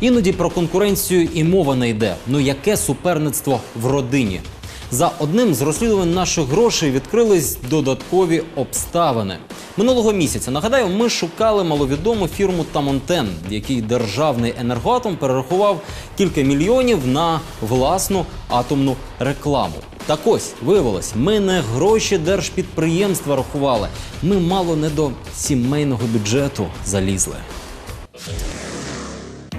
Іноді про конкуренцію і мова не йде. Ну яке суперництво в родині? За одним з розслідувань наших грошей відкрились додаткові обставини. Минулого місяця нагадаю, ми шукали маловідому фірму Тамонтен, який державний енергоатом перерахував кілька мільйонів на власну атомну рекламу. Так ось виявилось, ми не гроші держпідприємства рахували. Ми мало не до сімейного бюджету залізли.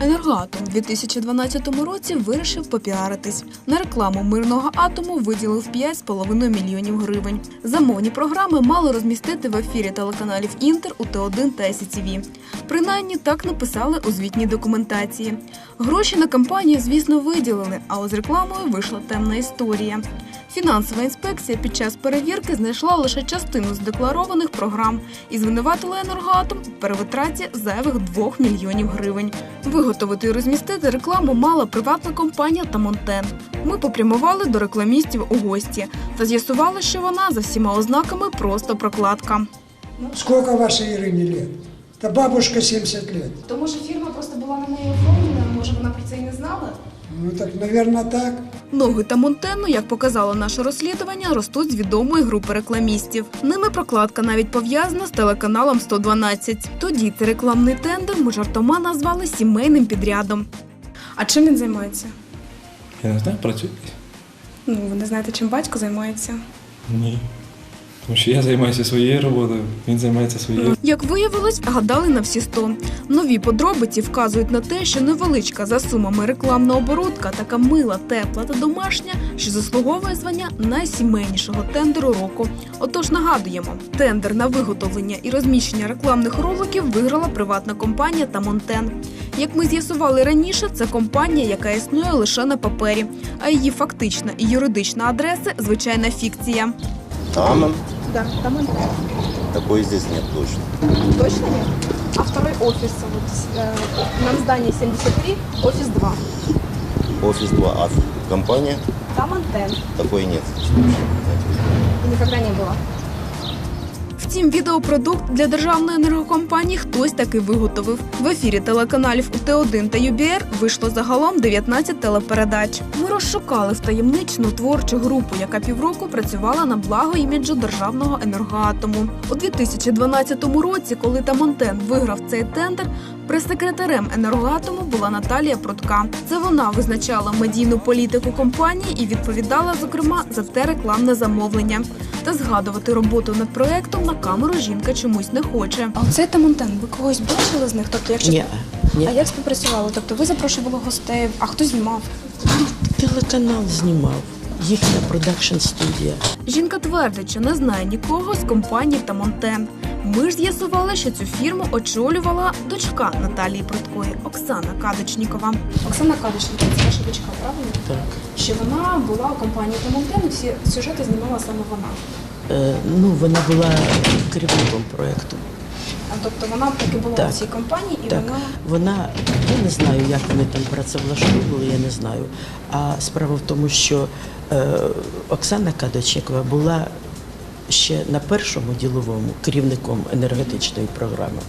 Енергоатом у 2012 році вирішив попіаритись. На рекламу мирного атому виділив 5,5 мільйонів гривень. Замовні програми мали розмістити в ефірі телеканалів Інтер, УТ1 та СІТВ. Принаймні так написали у звітній документації. Гроші на кампанію, звісно, виділили, але з рекламою вийшла темна історія. Фінансова інспекція під час перевірки знайшла лише частину задекларованих програм і звинуватила енергоатом у перевитраті зайвих 2 мільйонів гривень. Виготовити і розмістити рекламу мала приватна компанія Тамонтен. Ми попрямували до рекламістів у гості та з'ясували, що вона за всіма ознаками просто прокладка. Сколько вашей Ирине лет? Да бабушка 70 лет. То може фірма просто була на неї оформлена, може вона про це і не знала? Ну так, наверное, так. Ноги та Монтену, як показало наше розслідування, ростуть з відомої групи рекламістів. Ними прокладка навіть пов'язана з телеканалом 112. Тоді цей рекламний тендер ми жартома назвали сімейним підрядом. А чим він займається? Я не знаю, працює. Ну, ви не знаєте, чим батько займається. Ні. Тому що я займаюся своєю роботою, він займається своєю. Як виявилось, гадали на всі сто. Нові подробиці вказують на те, що невеличка за сумами рекламна оборудка така мила, тепла та домашня, що заслуговує звання найсімейнішого тендеру року. Отож нагадуємо, тендер на виготовлення і розміщення рекламних роликів виграла приватна компанія Тамонтен. Як ми з'ясували раніше, це компанія, яка існує лише на папері, а її фактична і юридична адреса звичайна фікція. Таман? Да, Тамонтен. Такой здесь нет точно. Точно нет? А второй офис, вот, э, нам здание 73, офис 2. Офис 2, а компания? Там антенн. Такой нет. Никогда не было. Втім, відеопродукт для державної енергокомпанії хтось таки виготовив. В ефірі телеканалів УТ1 та ЮБР вийшло загалом 19 телепередач. Ми розшукали втаємничену творчу групу, яка півроку працювала на благо іміджу державного енергоатому. У 2012 році, коли Тамонтен виграв цей тендер, прес-секретарем енергоатому була Наталія Прудка. Це вона визначала медійну політику компанії і відповідала, зокрема, за те рекламне замовлення. Та згадувати роботу над проектом на камеру жінка чомусь не хоче. А оцей Тамонтен, ви когось бачили з них? Тобто, якщо Ні, ні. а як співпрацювали? Тобто ви запрошували гостей, а хто знімав? Телеканал знімав. Їхня продакшн студія. Жінка твердить, що не знає нікого з компанії Тамонтен. Ми ж з'ясували, що цю фірму очолювала дочка Наталії Прудкої Оксана Кадочнікова. Оксана Кадишник, це ваша дочка, правильно? Так. Що вона була у компанії Тамонтен, всі сюжети знімала саме вона. Е, ну, вона була керівником проєкту. А тобто вона таки була Так. у цій компанії, і Так, вона вона, я не знаю, як вони там працевлаштовували, я не знаю. А справа в тому, що е, Оксана Кадочникова була ще на першому діловому керівником енергетичної програми.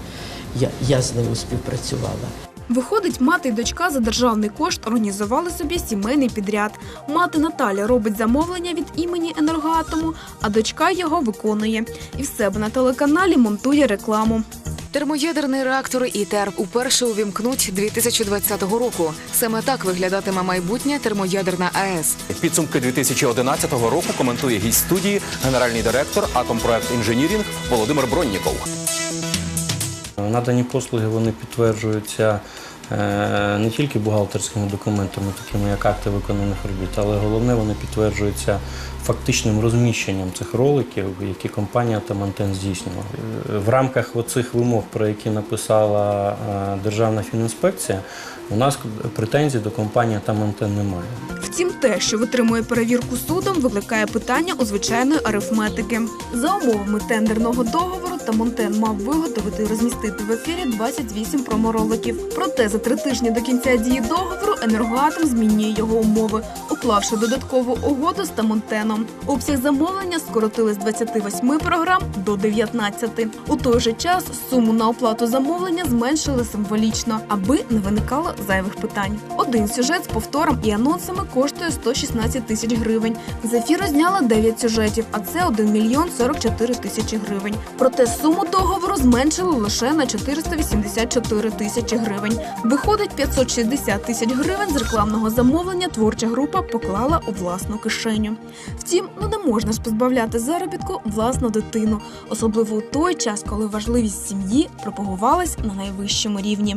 Я, я з нею співпрацювала. Виходить, мати і дочка за державний кошт організували собі сімейний підряд. Мати Наталя робить замовлення від імені енергоатому, а дочка його виконує. І в себе на телеканалі монтує рекламу. Термоядерний реактор ІТЕР уперше увімкнуть 2020 року. Саме так виглядатиме майбутня термоядерна АЕС. Підсумки 2011 року коментує гість студії генеральний директор Атомпроект інженірінг Володимир Бронніков. Надані послуги вони підтверджуються не тільки бухгалтерськими документами, такими як акти виконаних робіт, але головне вони підтверджуються фактичним розміщенням цих роликів, які компанія Тамантен здійснювала. Е, В рамках оцих вимог, про які написала е, Державна фінінспекція, у нас претензій до компанії Тамантен немає. Втім, те, що витримує перевірку судом, викликає питання у звичайної арифметики. За умовами тендерного договору Автомонтен мав виготовити і розмістити в ефірі 28 промороликів. Проте за три тижні до кінця дії договору енергоатом змінює його умови, уклавши додаткову угоду з Тамонтеном. Обсяг замовлення скоротили з 28 програм до 19. У той же час суму на оплату замовлення зменшили символічно, аби не виникало зайвих питань. Один сюжет з повтором і анонсами коштує 116 тисяч гривень. З ефіру зняли 9 сюжетів, а це 1 мільйон 44 тисячі гривень. Проте суму договору зменшили лише на 484 тисячі гривень. Виходить 560 тисяч гривень з рекламного замовлення. Творча група поклала у власну кишеню. Втім, ну не можна ж позбавляти заробітку власну дитину, особливо у той час, коли важливість сім'ї пропагувалась на найвищому рівні.